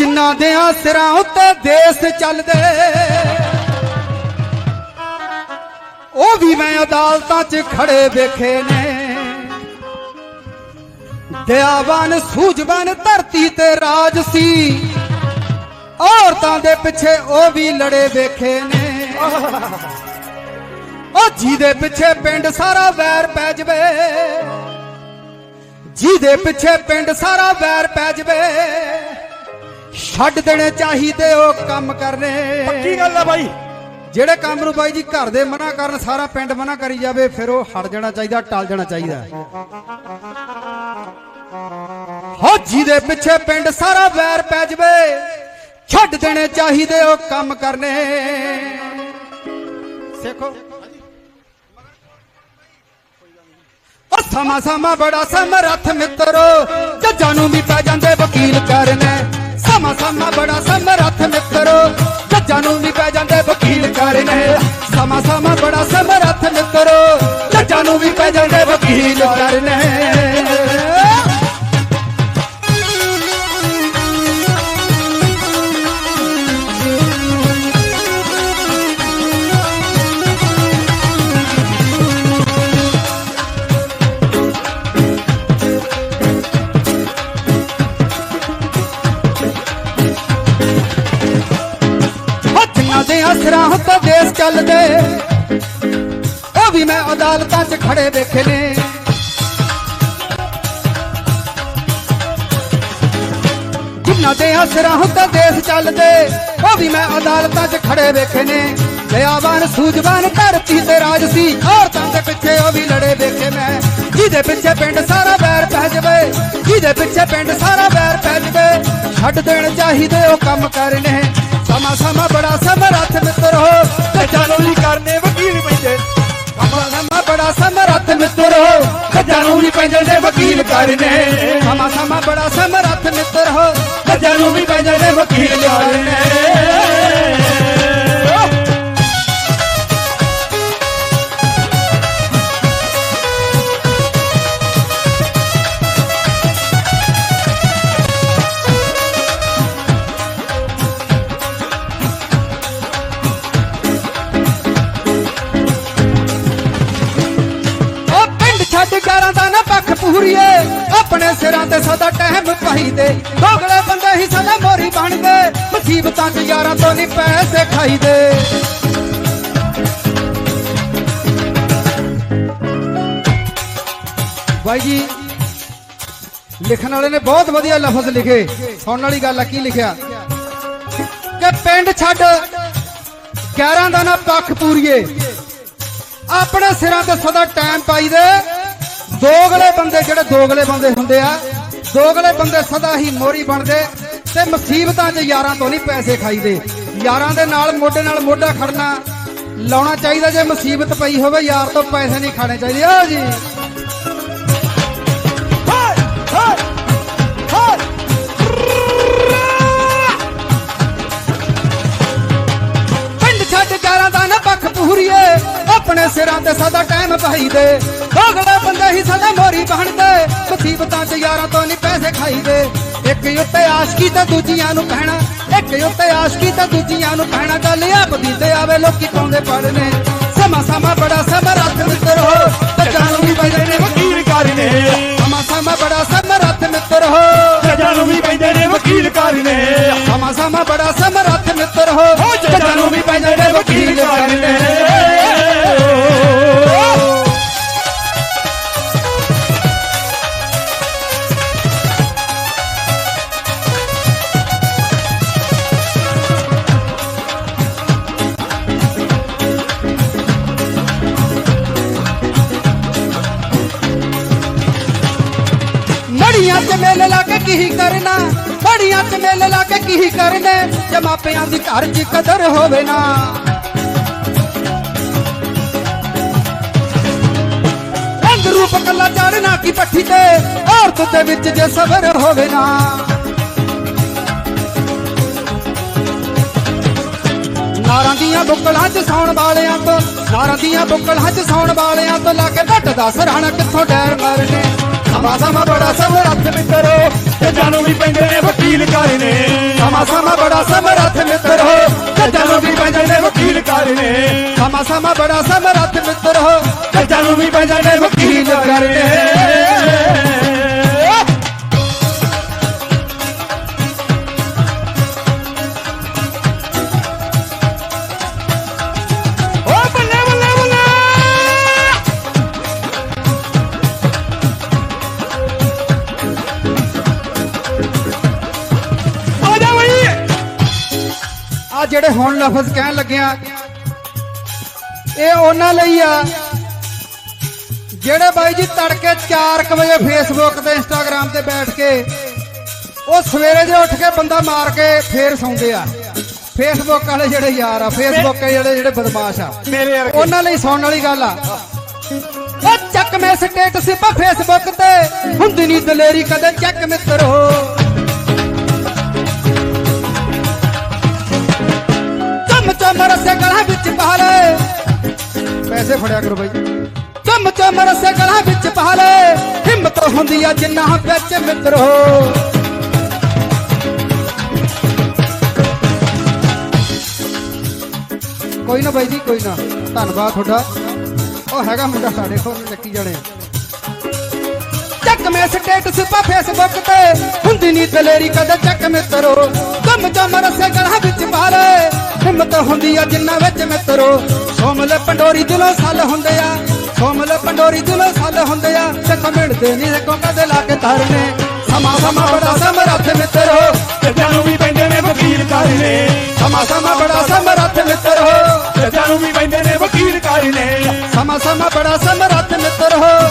ਜਿਨ੍ਹਾਂ ਦੇ ਸਿਰਾਂ ਉੱਤੇ ਦੇਸ ਚੱਲਦੇ। ਉਹ ਵੀ ਮੈਂ ਅਦਾਲਤਾਂ 'ਚ ਖੜੇ ਵੇਖੇ ਨੇ। ਦਇਆਵਾਨ, ਸੂਝਵਾਨ ਧਰਤੀ ਤੇ ਰਾਜ ਸੀ। ਔਰਤਾਂ ਦੇ ਪਿੱਛੇ ਉਹ ਵੀ ਲੜੇ ਵੇਖੇ ਨੇ। ਉਹ ਜਿਹਦੇ ਪਿੱਛੇ ਪਿੰਡ ਸਾਰਾ ਵੈਰ ਪੈ ਜਵੇ। ਜਿਹਦੇ ਪਿੱਛੇ ਪਿੰਡ ਸਾਰਾ ਵੈਰ ਪੈ ਜਵੇ। ਛੱਡ ਦੇਣੇ ਚਾਹੀਦੇ ਉਹ ਕੰਮ ਕਰਨੇ। ਕੀ ਗੱਲ ਆ ਬਾਈ। ਜਿਹੜੇ ਕੰਮ ਨੂੰ ਬਾਈ ਜੀ ਘਰ ਦੇ ਮਨਾ ਕਰਨ ਸਾਰਾ ਪਿੰਡ ਮਨਾ ਕਰੀ ਜਾਵੇ ਫਿਰ ਉਹ ਹਟ ਜਾਣਾ ਚਾਹੀਦਾ ਟਲ ਜਾਣਾ ਚਾਹੀਦਾ। ਹੋ ਜਿਹਦੇ ਪਿੱਛੇ ਪਿੰਡ ਸਾਰਾ ਵੈਰ ਪੈ ਜਵੇ ਛੱਡ ਦੇਣੇ ਚਾਹੀਦੇ ਉਹ ਕੰਮ ਕਰਨੇ। ਸਿੱਖੋ। ਉਹ ਸਮਾ ਸਮਾ ਬੜਾ ਸਮਰੱਥ ਮਿੱਤਰੋ ਜੱਜਾਂ ਨੂੰ ਵੀ ਪੈ ਜਾਂਦੇ ਵਕੀਲ ਕਰਨੇ। ਸਮਾ ਸਾਮਾ ਬੜਾ ਸਮਰੱਥ ਮਿੱਤਰੋ, ਜੱਜਾਂ ਨੂੰ ਵੀ ਪੈ ਜਾਂਦੇ ਵਕੀਲ ਕਰਨੇ ਸਮਾ ਸਾਮਾ ਬੜਾ ਸਮਰੱਥ ਮਿੱਤਰੋ, ਜੱਜਾਂ ਨੂੰ ਵੀ ਪੈ ਜਾਂਦੇ ਵਕੀਲ ਕਰਨੇ ਅਸਰਾਂ ਦੇਸ਼ ਚੱਲਦੇ। ਉਹ ਵੀ ਮੈਂ ਅਦਾਲਤਾਂ 'ਚ ਖੜੇ ਵੇਖੇ ਨੇ। ਜਿਨ੍ਹਾਂ ਦੇ ਅਸਰਾਂ ਉੱਤੇ ਦੇਸ਼ ਚੱਲਦੇ, ਉਹ ਵੀ ਮੈਂ ਅਦਾਲਤਾਂ 'ਚ ਖੜੇ ਵੇਖੇ ਨੇ। ਦਇਆਵਾਨ, ਸੂਝਵਾਨ ਧਰਤੀ ਤੇ ਰਾਜ ਸੀ, ਔਰਤਾਂ ਦੇ ਪਿੱਛੇ ਉਹ ਵੀ ਲੜੇ ਵੇਖੇ ਮੈਂ। ਜਿਹਦੇ ਪਿੱਛੇ ਪਿੰਡ ਸਾਰਾ ਵੈਰ ਪੈ ਜਵੇ, ਜਿਹਦੇ ਪਿੱਛੇ ਪਿੰਡ ਸਾਰਾ ਵੈਰ ਪੈ ਜਵੇ। ਛੱਡ ਦੇਣ ਚਾਹੀਦੇ ਉਹ ਕੰਮ ਕਰਨੇ ਸਮਾਂ, ਸਮਾ ਬੜਾ ਸਮਰੱਥ ਮਿੱਤਰ ਹੋ। ਜੱਜਾਂ ਨੂੰ ਵੀ ਕਰਨੇ ਵਕੀਲ ਪੈਂਦੇ। ਸਮਾ, ਸਮਾਂ ਬੜਾ ਸਮਰੱਥ ਮਿੱਤਰ ਹੋ। ਜੱਜਾਂ ਨੂੰ ਵੀ ਪੈਂਦੇ ਨੇ ਵਕੀਲ ਕਰਨੇ। ਸਮਾ, ਸਮਾਂ ਬੜਾ ਸਮਰੱਥ ਮਿੱਤਰ ਹੋ। ਜੱਜਾਂ ਨੂੰ ਵੀ ਪੈਂਦੇ ਨੇ ਵਕੀਲ ਕਰਨੇ। ਆਪਣੇ ਸਿਰਾਂ ਤੇ ਸਦਾ ਟਹਿਮ ਪਾਈਦੇ। ਦੋਗਲੇ ਬੰਦੇ ਹੀ ਸਦਾ ਮੋਰੀ ਬਣਦੇ। ਮੁਸੀਬਤਾਂ 'ਚ ਯਾਰਾਂ ਤੋਂ ਨਹੀਂ ਪੈਸੇ ਖਾਈਦੇ। ਬਾਈ ਜੀ, ਲਿਖਣ ਵਾਲੇ ਨੇ ਬਹੁਤ ਵਧੀਆ ਲਫ਼ਜ਼ ਲਿਖੇ। ਸੁਣਨ ਵਾਲੀ ਗੱਲ ਆ, ਕੀ ਲਿਖਿਆ? ਕਿ ਪਿੰਡ ਛੱਡ ਗਿਆਰਾਂ ਦਾ ਨਾ ਪੱਖ ਪੂਰੀਏ। ਆਪਣੇ ਸਿਰਾਂ ਤੇ ਸਦਾ ਟਾਈਮ ਪਾਈਦੇ। ਦੋਗਲੇ ਬੰਦੇ ਜਿਹੜੇ ਦੋਗਲੇ ਬੰਦੇ ਹੁੰਦੇ ਆ, ਦੋਗਲੇ ਬੰਦੇ ਸਦਾ ਹੀ ਮੋਰੀ ਬਣਦੇ ਤੇ ਮੁਸੀਬਤਾਂ 'ਚ ਯਾਰਾਂ ਤੋਂ ਨਹੀਂ ਪੈਸੇ ਖਾਈਦੇ। ਯਾਰਾਂ ਦੇ ਨਾਲ ਮੋਢੇ ਨਾਲ ਮੋਢਾ ਖੜਨਾ ਲਾਉਣਾ ਚਾਹੀਦਾ ਜੇ ਮੁਸੀਬਤ ਪਈ ਹੋਵੇ, ਯਾਰ ਤੋਂ ਪੈਸੇ ਨਹੀਂ ਖਾਣੇ ਚਾਹੀਦੇ। ਆ ਜੀ। ਸਿਰਾਂ ਤੇ ਸਦਾ ਟਾਈਮ ਪਾਈਦੇ ਦੋਗਲੇ ਬੰਦੇ ਹੀ ਸਦਾ ਮੋਰੀ ਬਣਦੇ। ਮੁਸੀਬਤਾਂ 'ਚ ਯਾਰਾਂ ਤੋਂ ਨਹੀਂ ਪੈਸੇ ਖਾਈਦੇ। ਇੱਕ ਉੱਤੇ ਆਸ਼ਕੀ ਤੇ ਦੂਜੀਆਂ ਨੂੰ ਕਹਿਣਾ। ਇੱਕ ਉੱਤੇ ਆਸ਼ਕੀ ਤੇ ਦੂਜੀਆਂ ਨੂੰ ਕਹਿਣਾ। ਗੱਲ ਆਪਦੀ ਤੇ ਆਵੇ ਲੋਕੀ ਪਾਉਂਦੇ ਪੜਨੇ ਸਮਾ ਸਮਾ ਬੜਾ ਸਮਰੱਥ ਮਿੱਤਰ ਹੋ। ਜੱਜਾਂ ਨੂੰ ਵੀ ਪੈਂਦੇ ਨੇ ਵਕੀਲ ਕਰਨੇ। ਸਮਾ ਸਮਾ ਬੜਾ ਸਮਰੱਥ ਮਿੱਤਰ ਹੋ। ਜੱਜਾਂ ਨੂੰ ਵੀ ਪੈਂਦੇ ਨੇ ਵਕੀਲ ਕਰਨੇ। ਸਮਾ ਸਮਾ ਬੜਾ ਸਮਰੱਥ ਮਿੱਤਰ ਹੋ। ਜੱਜਾਂ ਨੂੰ ਵੀ ਪੈਂਦੇ ਨੇ ਵਕੀਲ ਕਰਨੇ। ਮੇਲੇ ਲਾ ਕੇ ਕੀ ਕਰਨਾ? ਮੜੀਆਂ ਤੇ ਮੇਲੇ ਲਾ ਕੇ ਕੀ ਕਰਨੇ? ਜੇ ਮਾਪਿਆਂ ਦੀ ਘਰ 'ਚ ਕਦਰ ਹੋਵੇ ਨਾ। ਰੂਪ ਕੱਲਾ ਚੜਨਾ ਕੀ ਪੱਠੀ ਤੇ? ਔਰਤ ਦੇ ਵਿੱਚ ਜੇ ਸਬਰ ਹੋਵੇ ਨਾ। ਨਾਰਾਂ ਦੀਆਂ ਬੁੱਕਲਾਂ 'ਚ ਸੌਣ ਵਾਲਿਆਂ ਤੋਂ, ਨਾਰਾਂ ਦੀਆਂ ਬੁੱਕਲਾਂ 'ਚ ਸੌਣ ਵਾਲਿਆਂ ਤੋਂ ਲਾ ਕੇ ਘੱਟ ਦਾ ਸਰਾਣਾ ਕਿੱਥੋਂ ਡੈਰ ਮਰਨੇ? ਸਮਾਂ ਸਮਾਂ ਬੜਾ ਸਮਰੱਥ ਮਿੱਤਰੋ ਤੇ ਨੂੰ ਵੀ ਪੈਂਦੇ ਨੇ ਵਕੀਲ ਕਰਨੇ ਸਮਾਂ ਸਮਾਂ ਸਮਾਂ ਬੜਾ ਸਮਰੱਥ ਮਿੱਤਰ ਹੋ, ਜੱਜਾਂ ਨੂੰ ਵੀ ਪੈਂਦੇ ਨੇ ਵਕੀਲ ਕਰਨੇ ਸਮਾਂ ਸਮਾਂ ਬੜਾ ਸਮਰੱਥ ਮਿੱਤਰ ਹੋ, ਜੱਜਾਂ ਨੂੰ ਵੀ ਪੈਂਦੇ ਨੇ ਵਕੀਲ ਕਰਨੇ ਜਿਹੜੇ ਹੁਣ ਲਫ਼ਜ਼ ਕਹਿਣ ਲੱਗਿਆ ਇਹ ਉਹਨਾਂ ਲਈ ਆ ਜਿਹੜੇ ਬਾਈ ਜੀ ਤੜਕੇ 4:00 ਵਜੇ ਫੇਸਬੁੱਕ ਤੇ ਇੰਸਟਾਗ੍ਰam ਤੇ ਬੈਠ ਕੇ ਉਹ ਸਵੇਰੇ ਜੇ ਉੱਠ ਕੇ ਬੰਦਾ ਮਾਰ ਕੇ ਫੇਰ ਸੌਂਦੇ ਆ। ਫੇਸਬੁੱਕ ਵਾਲੇ ਜਿਹੜੇ ਯਾਰ ਆ ਫੇਸਬੁੱਕ ਵਾਲੇ ਜਿਹੜੇ ਜਿਹੜੇ ਬਦਮਾਸ਼ ਆ ਉਹਨਾਂ ਲਈ ਸੁਣਨ ਵਾਲੀ ਗੱਲ ਆ। ਉਹ ਚੱਕ ਮੈਂ ਸਟੇਟਸ ਪਾ ਫੇਸਬੁੱਕ ਤੇ ਹੁੰਦੀ ਨਹੀਂ ਦਲੇਰੀ ਕਦੇ ਚੱਕ ਮਿੱਤਰੋ। ਚਮ ਚਮ ਵਿੱਚ ਪਾ ਲੈ। ਪੈਸੇ ਫੜਿਆ ਕਰੋ ਬਾਈ। ਚਮ ਚਮ ਰਸੇ ਵਿੱਚ ਪਾ ਲੈ। ਹਿੰਮਤ ਹੁੰਦੀ ਆ ਜਿੰਨਾ ਵਿੱਚ ਮਿੱਤਰੋ ਕੋਈ ਨਾ ਬਾਈ ਜੀ, ਕੋਈ ਨਾ। ਧੰਨਵਾਦ ਤੁਹਾਡਾ। ਉਹ ਹੈਗਾ ਮੁੰਡਾ ਸਾਡੇ ਕੋਲ ਲੱਕੀ ਜਾਣੇ ਚੱਕ ਮੈਂ ਸਟੇਟਸ ਪਾ ਫੇਸਬੁੱਕ ਤੇ। ਹੁੰਦੀ ਨਹੀਂ ਦਲੇਰੀ ਕਦੇ ਚੱਕ ਮਿੱਤਰੋ ਕੰਮ ਚਮ ਹੁੰਦੀ ਆ ਜਿੰਨਾ ਵਿੱਚ ਮਿੱਤਰੋ ਸੋਮਲ ਪੰਡੋਰੀ ਦਿਲੋਂ ਸੱਲ ਹੁੰਦੇ ਆ। ਸੋਮਲ ਪੰਡੋਰੀ ਦਿਲੋਂ ਸੱਲ ਹੁੰਦੇ ਆ। ਤੇ ਮਿਲਦੇ ਨਹੀਂ ਕੋ ਕਦੇ ਲਾ ਕੇ ਧਰਨੇ। ਸਮਾਂ ਸਮਾਂ ਬੜਾ ਸਮਰੱਥ ਮਿੱਤਰੋ। ਜੱਜਾਂ ਨੂੰ ਵੀ ਪੈਂਦੇ ਨੇ ਵਕੀਲ ਕਰਨੇ। ਸਮਾਂ ਸਮਾਂ ਬੜਾ ਸਮਰੱਥ ਮਿੱਤਰੋ। ਜੱਜਾਂ ਨੂੰ ਵੀ ਪੈਂਦੇ ਨੇ ਵਕੀਲ ਕਰਨੇ। ਸਮਾਂ ਸਮਾਂ ਬੜਾ ਸਮਰੱਥ ਮਿੱਤਰ। ਹੋ